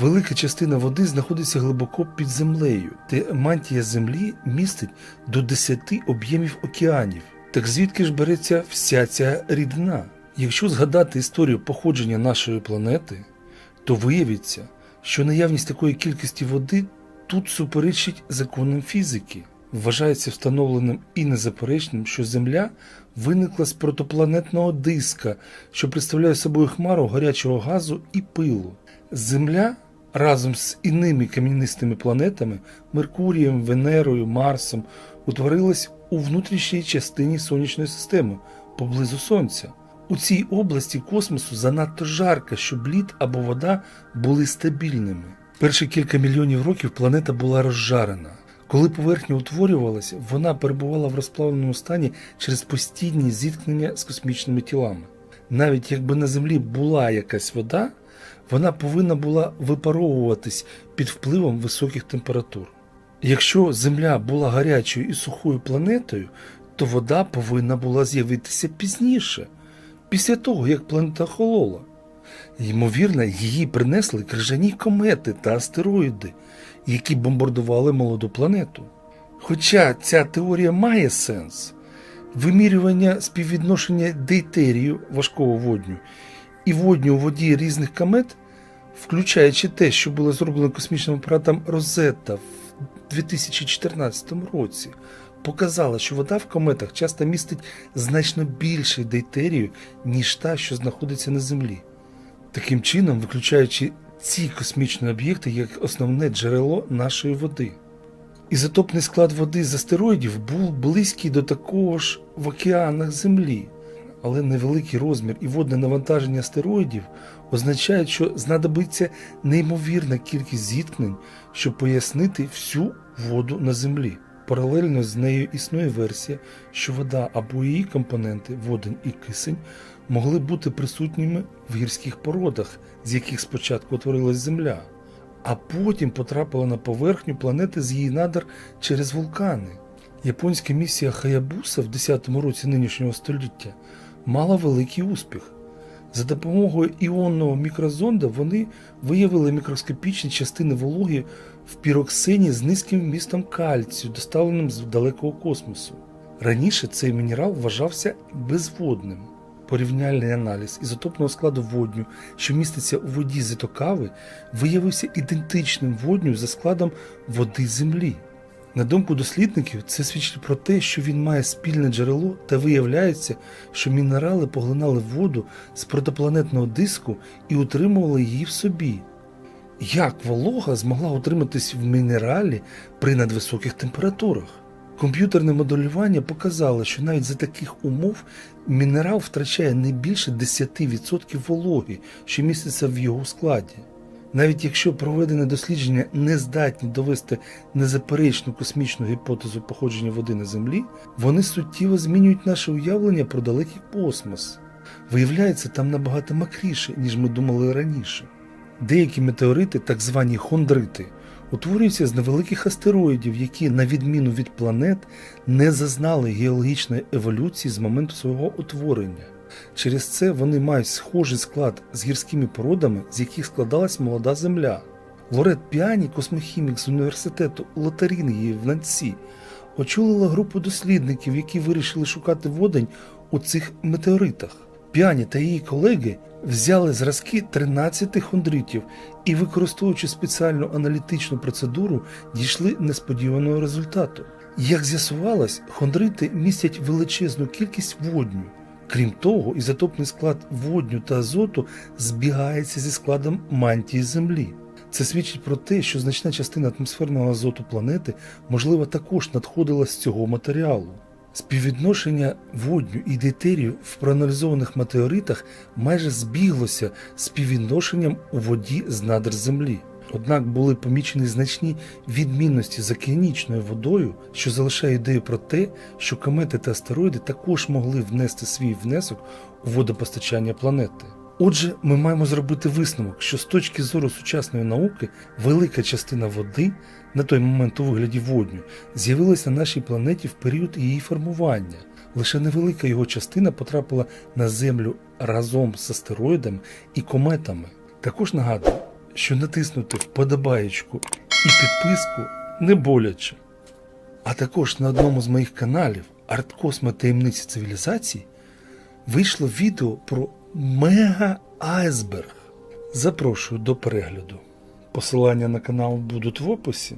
Велика частина води знаходиться глибоко під землею, де мантія землі містить до 10 об'ємів океанів. Так звідки ж береться вся ця рідина? Якщо згадати історію походження нашої планети, то виявиться, що наявність такої кількості води тут суперечить законам фізики. Вважається встановленим і незаперечним, що Земля виникла з протопланетного диска, що представляє собою хмару гарячого газу і пилу. Земля разом з іними кам'янистими планетами Меркурієм, Венерою, Марсом утворилась у внутрішній частині сонячної системи поблизу Сонця. У цій області космосу занадто жарко, щоб лід або вода були стабільними. Перші кілька мільйонів років планета була розжарена. Коли поверхня утворювалася, вона перебувала в розплавленому стані через постійні зіткнення з космічними тілами. Навіть якби на Землі була якась вода, вона повинна була випаровуватись під впливом високих температур. Якщо Земля була гарячою і сухою планетою, то вода повинна була з'явитися пізніше, після того, як планета охолола. Ймовірно, її принесли крижані комети та астероїди, які бомбардували молоду планету. Хоча ця теорія має сенс, вимірювання співвідношення дейтерію важкого водню і водню у воді різних комет, включаючи те, що було зроблено космічним апаратом Розетта в 2014 році, показала, що вода в кометах часто містить значно більше дейтерію, ніж та, що знаходиться на Землі. Таким чином, виключаючи ці космічні об'єкти як основне джерело нашої води. Ізотопний склад води з астероїдів був близький до такого ж в океанах Землі, але невеликий розмір і водне навантаження астероїдів означають, що знадобиться неймовірна кількість зіткнень, щоб пояснити всю воду на Землі. Паралельно з нею існує версія, що вода або її компоненти, водень і кисень, могли бути присутніми в гірських породах, з яких спочатку утворилась Земля, а потім потрапила на поверхню планети з її надр через вулкани. Японська місія Хаябуса в 10-му році нинішнього століття мала великий успіх. За допомогою іонного мікрозонда вони виявили мікроскопічні частини вологи в піроксині з низьким вмістом кальцію, доставленим з далекого космосу. Раніше цей мінерал вважався безводним. Порівняльний аналіз ізотопного складу водню, що міститься у воді з ітокави, виявився ідентичним водню за складом води Землі. На думку дослідників, це свідчить про те, що він має спільне джерело, та виявляється, що мінерали поглинали воду з протопланетного диску і утримували її в собі. Як волога змогла утриматись в мінералі при надвисоких температурах? Комп'ютерне моделювання показало, що навіть за таких умов мінерал втрачає не більше 10% вологи, що міститься в його складі. Навіть якщо проведене дослідження не здатні довести незаперечну космічну гіпотезу походження води на Землі, вони суттєво змінюють наше уявлення про далекий космос. Виявляється, там набагато макріше, ніж ми думали раніше. Деякі метеорити, так звані хондрити, утворюються з невеликих астероїдів, які, на відміну від планет, не зазнали геологічної еволюції з моменту свого утворення. Через це вони мають схожий склад з гірськими породами, з яких складалась молода Земля. Лорет Піані, космохімік з університету Лотарінгії в Нанці, очолила групу дослідників, які вирішили шукати водень у цих метеоритах. Піані та її колеги взяли зразки 13 хондритів і, використовуючи спеціальну аналітичну процедуру, дійшли несподіваного результату. Як з'ясувалось, хондрити містять величезну кількість водню. Крім того, ізотопний склад водню та азоту збігається зі складом мантії Землі. Це свідчить про те, що значна частина атмосферного азоту планети, можливо, також надходила з цього матеріалу. Співвідношення водню і дейтерію в проаналізованих метеоритах майже збіглося з співвідношенням у воді з надр Землі. Однак були помічені значні відмінності з океанічною водою, що залишає ідею про те, що комети та астероїди також могли внести свій внесок у водопостачання планети. Отже, ми маємо зробити висновок, що з точки зору сучасної науки велика частина води, на той момент у вигляді водню, з'явилася на нашій планеті в період її формування. Лише невелика його частина потрапила на Землю разом з астероїдами і кометами. Також нагадую, що натиснути вподобаєчку і підписку не боляче. А також на одному з моїх каналів Арткосмо таємниці цивілізації вийшло відео про мега-айсберг. Запрошую до перегляду. Посилання на канал будуть в описі.